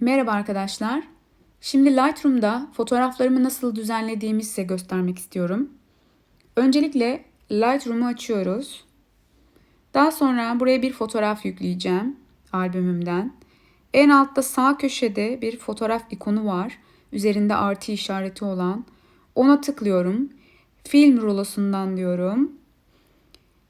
Merhaba arkadaşlar. Şimdi Lightroom'da fotoğraflarımı nasıl düzenlediğimi size göstermek istiyorum. Öncelikle Lightroom'u açıyoruz. Daha sonra buraya bir fotoğraf yükleyeceğim albümümden. En altta sağ köşede bir fotoğraf ikonu var. Üzerinde artı işareti olan. Ona tıklıyorum. Film rulosundan diyorum.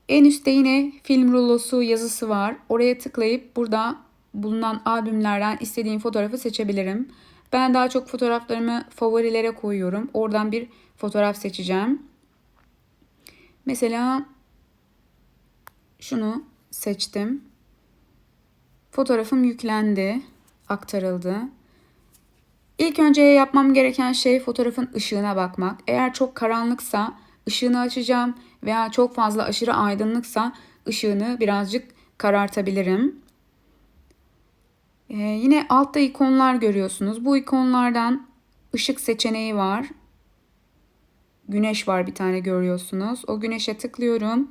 En üstte yine film rulosu yazısı var. Oraya tıklayıp burada bulunan albümlerden istediğim fotoğrafı seçebilirim. Ben daha çok fotoğraflarımı favorilere koyuyorum. Oradan bir fotoğraf seçeceğim. Mesela şunu seçtim. Fotoğrafım yüklendi, aktarıldı. İlk önce yapmam gereken şey fotoğrafın ışığına bakmak. Eğer çok karanlıksa ışığını açacağım veya çok fazla aşırı aydınlıksa ışığını birazcık karartabilirim. Ee, yine altta ikonlar görüyorsunuz. Bu ikonlardan ışık seçeneği var. Güneş var bir tane görüyorsunuz. O güneşe tıklıyorum.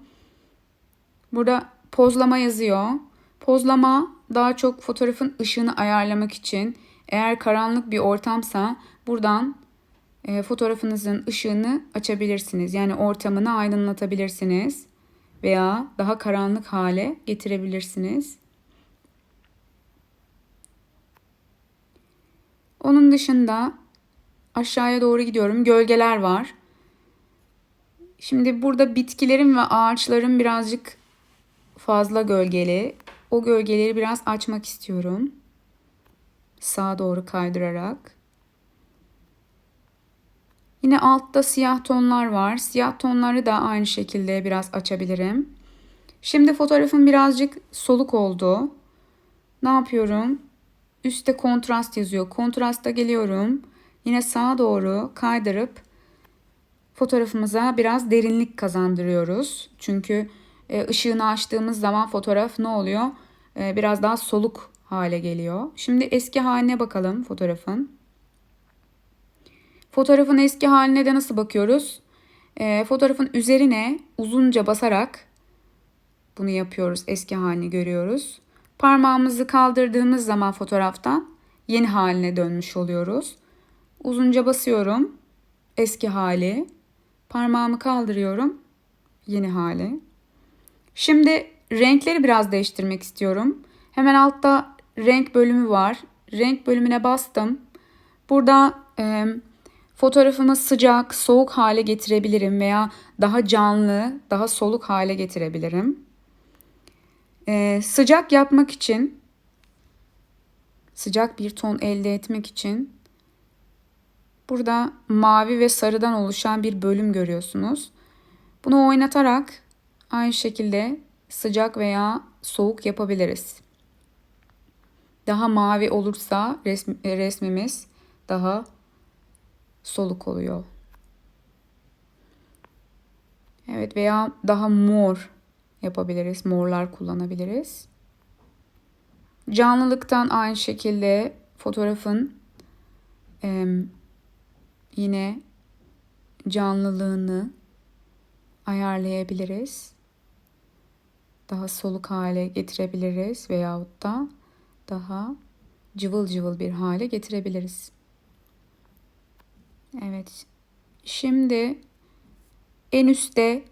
Burada pozlama yazıyor. Pozlama daha çok fotoğrafın ışığını ayarlamak için. Eğer karanlık bir ortamsa buradan e, fotoğrafınızın ışığını açabilirsiniz. Yani ortamını aydınlatabilirsiniz veya daha karanlık hale getirebilirsiniz. Onun dışında aşağıya doğru gidiyorum. Gölgeler var. Şimdi burada bitkilerin ve ağaçların birazcık fazla gölgeli. O gölgeleri biraz açmak istiyorum. Sağa doğru kaydırarak. Yine altta siyah tonlar var. Siyah tonları da aynı şekilde biraz açabilirim. Şimdi fotoğrafım birazcık soluk oldu. Ne yapıyorum? Üste kontrast yazıyor. Kontrasta geliyorum. Yine sağa doğru kaydırıp fotoğrafımıza biraz derinlik kazandırıyoruz. Çünkü e, ışığını açtığımız zaman fotoğraf ne oluyor? E, biraz daha soluk hale geliyor. Şimdi eski haline bakalım fotoğrafın. Fotoğrafın eski haline de nasıl bakıyoruz? E, fotoğrafın üzerine uzunca basarak bunu yapıyoruz. Eski halini görüyoruz. Parmağımızı kaldırdığımız zaman fotoğraftan yeni haline dönmüş oluyoruz. Uzunca basıyorum. Eski hali. Parmağımı kaldırıyorum. Yeni hali. Şimdi renkleri biraz değiştirmek istiyorum. Hemen altta renk bölümü var. Renk bölümüne bastım. Burada e, fotoğrafımı sıcak, soğuk hale getirebilirim veya daha canlı, daha soluk hale getirebilirim. Ee, sıcak yapmak için, sıcak bir ton elde etmek için burada mavi ve sarıdan oluşan bir bölüm görüyorsunuz. Bunu oynatarak aynı şekilde sıcak veya soğuk yapabiliriz. Daha mavi olursa resm, resmimiz daha soluk oluyor. Evet veya daha mor yapabiliriz. Morlar kullanabiliriz. Canlılıktan aynı şekilde fotoğrafın e, yine canlılığını ayarlayabiliriz. Daha soluk hale getirebiliriz veyahut da daha cıvıl cıvıl bir hale getirebiliriz. Evet. Şimdi en üstte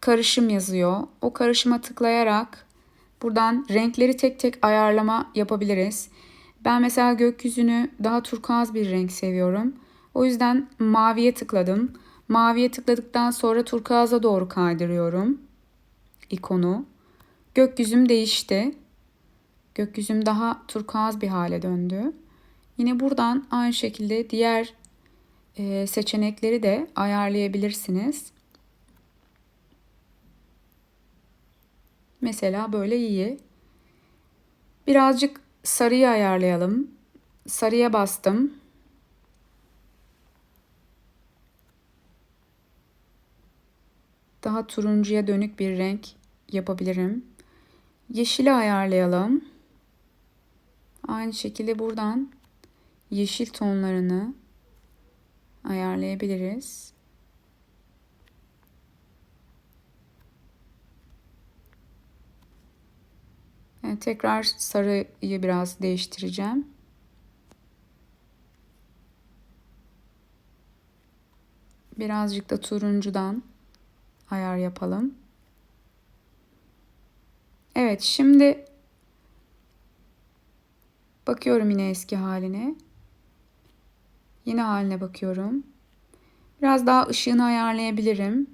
karışım yazıyor. O karışıma tıklayarak buradan renkleri tek tek ayarlama yapabiliriz. Ben mesela gökyüzünü daha turkuaz bir renk seviyorum. O yüzden maviye tıkladım. Maviye tıkladıktan sonra turkuaza doğru kaydırıyorum ikonu. Gökyüzüm değişti. Gökyüzüm daha turkuaz bir hale döndü. Yine buradan aynı şekilde diğer seçenekleri de ayarlayabilirsiniz. Mesela böyle iyi. Birazcık sarıyı ayarlayalım. Sarıya bastım. Daha turuncuya dönük bir renk yapabilirim. Yeşili ayarlayalım. Aynı şekilde buradan yeşil tonlarını ayarlayabiliriz. E, tekrar sarıyı biraz değiştireceğim. Birazcık da turuncudan ayar yapalım. Evet şimdi bakıyorum yine eski haline. Yine haline bakıyorum. Biraz daha ışığını ayarlayabilirim.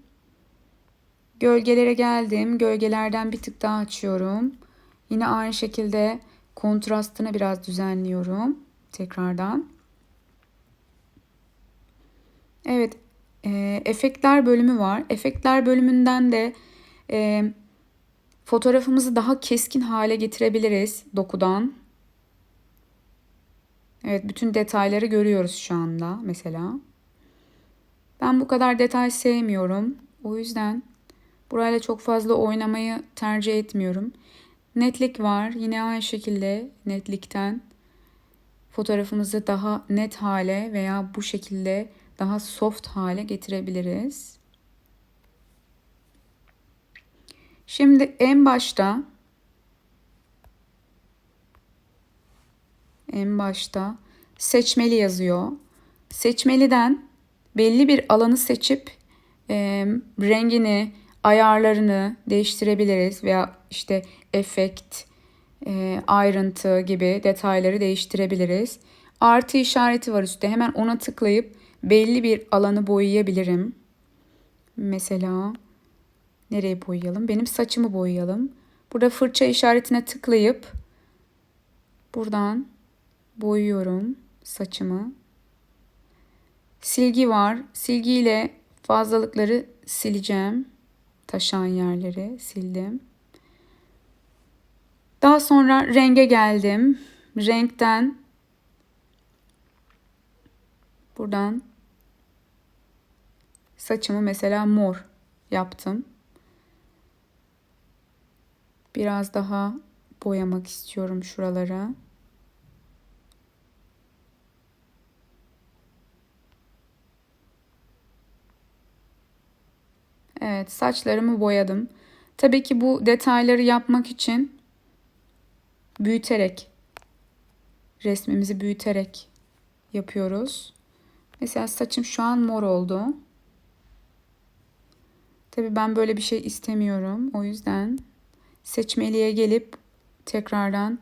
Gölgelere geldim. Gölgelerden bir tık daha açıyorum. Yine aynı şekilde kontrastını biraz düzenliyorum. Tekrardan. Evet. E, efektler bölümü var. Efektler bölümünden de e, fotoğrafımızı daha keskin hale getirebiliriz dokudan. Evet bütün detayları görüyoruz şu anda mesela. Ben bu kadar detay sevmiyorum. O yüzden burayla çok fazla oynamayı tercih etmiyorum. Netlik var. Yine aynı şekilde netlikten fotoğrafımızı daha net hale veya bu şekilde daha soft hale getirebiliriz. Şimdi en başta en başta seçmeli yazıyor. Seçmeliden belli bir alanı seçip e, rengini, ayarlarını değiştirebiliriz veya işte efekt, e, ayrıntı gibi detayları değiştirebiliriz. Artı işareti var üstte. Hemen ona tıklayıp belli bir alanı boyayabilirim. Mesela nereye boyayalım? Benim saçımı boyayalım. Burada fırça işaretine tıklayıp buradan boyuyorum saçımı. Silgi var. Silgiyle fazlalıkları sileceğim. Taşan yerleri sildim. Daha sonra renge geldim. Renkten buradan saçımı mesela mor yaptım. Biraz daha boyamak istiyorum şuralara. Evet, saçlarımı boyadım. Tabii ki bu detayları yapmak için büyüterek resmimizi büyüterek yapıyoruz. Mesela saçım şu an mor oldu. Tabii ben böyle bir şey istemiyorum. O yüzden seçmeliğe gelip tekrardan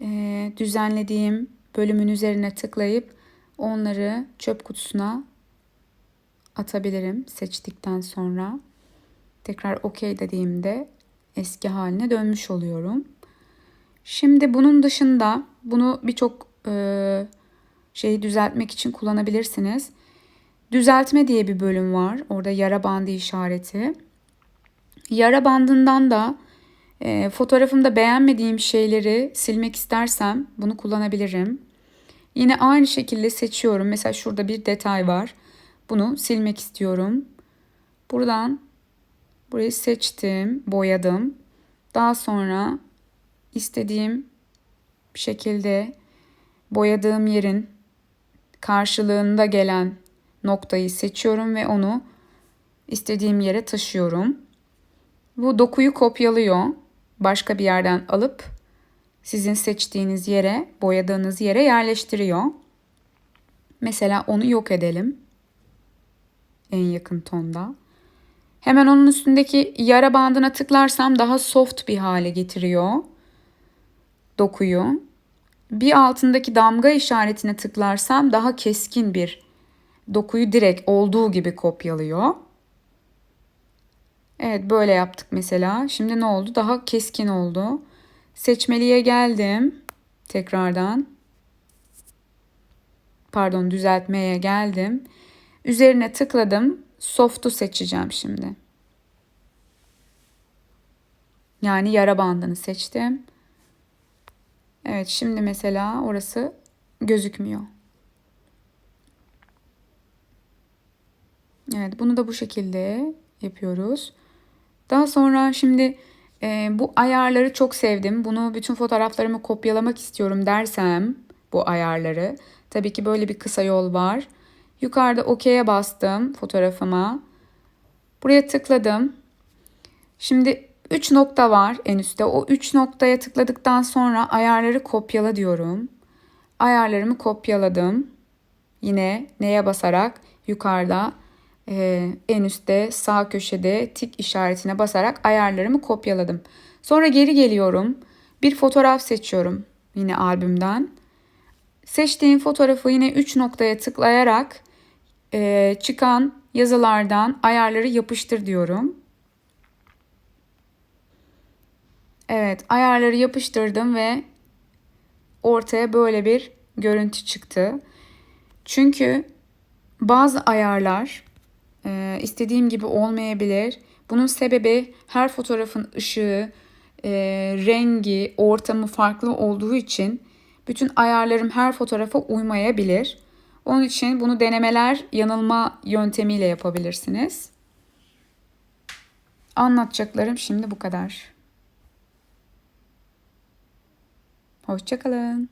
e, düzenlediğim bölümün üzerine tıklayıp onları çöp kutusuna atabilirim seçtikten sonra. Tekrar OK dediğimde eski haline dönmüş oluyorum. Şimdi bunun dışında bunu birçok e, şeyi düzeltmek için kullanabilirsiniz. Düzeltme diye bir bölüm var. Orada yara bandı işareti. Yara bandından da e, fotoğrafımda beğenmediğim şeyleri silmek istersem bunu kullanabilirim. Yine aynı şekilde seçiyorum. Mesela şurada bir detay var. Bunu silmek istiyorum. Buradan burayı seçtim, boyadım. Daha sonra istediğim şekilde boyadığım yerin karşılığında gelen noktayı seçiyorum ve onu istediğim yere taşıyorum. Bu dokuyu kopyalıyor. Başka bir yerden alıp sizin seçtiğiniz yere, boyadığınız yere yerleştiriyor. Mesela onu yok edelim. En yakın tonda. Hemen onun üstündeki yara bandına tıklarsam daha soft bir hale getiriyor dokuyu. Bir altındaki damga işaretine tıklarsam daha keskin bir dokuyu direkt olduğu gibi kopyalıyor. Evet böyle yaptık mesela. Şimdi ne oldu? Daha keskin oldu. Seçmeliye geldim. Tekrardan. Pardon düzeltmeye geldim. Üzerine tıkladım. Soft'u seçeceğim şimdi. Yani yara bandını seçtim. Evet şimdi mesela orası gözükmüyor. Evet bunu da bu şekilde yapıyoruz. Daha sonra şimdi e, bu ayarları çok sevdim. Bunu bütün fotoğraflarımı kopyalamak istiyorum dersem bu ayarları. Tabii ki böyle bir kısa yol var. Yukarıda OK'ye bastım fotoğrafıma. Buraya tıkladım. Şimdi 3 nokta var en üstte. O 3 noktaya tıkladıktan sonra ayarları kopyala diyorum. Ayarlarımı kopyaladım. Yine neye basarak? Yukarıda e, en üstte sağ köşede tik işaretine basarak ayarlarımı kopyaladım. Sonra geri geliyorum. Bir fotoğraf seçiyorum yine albümden. Seçtiğim fotoğrafı yine 3 noktaya tıklayarak e, çıkan yazılardan ayarları yapıştır diyorum. Evet, ayarları yapıştırdım ve ortaya böyle bir görüntü çıktı. Çünkü bazı ayarlar e, istediğim gibi olmayabilir. Bunun sebebi her fotoğrafın ışığı, e, rengi, ortamı farklı olduğu için bütün ayarlarım her fotoğrafa uymayabilir. Onun için bunu denemeler yanılma yöntemiyle yapabilirsiniz. Anlatacaklarım şimdi bu kadar. Hoşçakalın.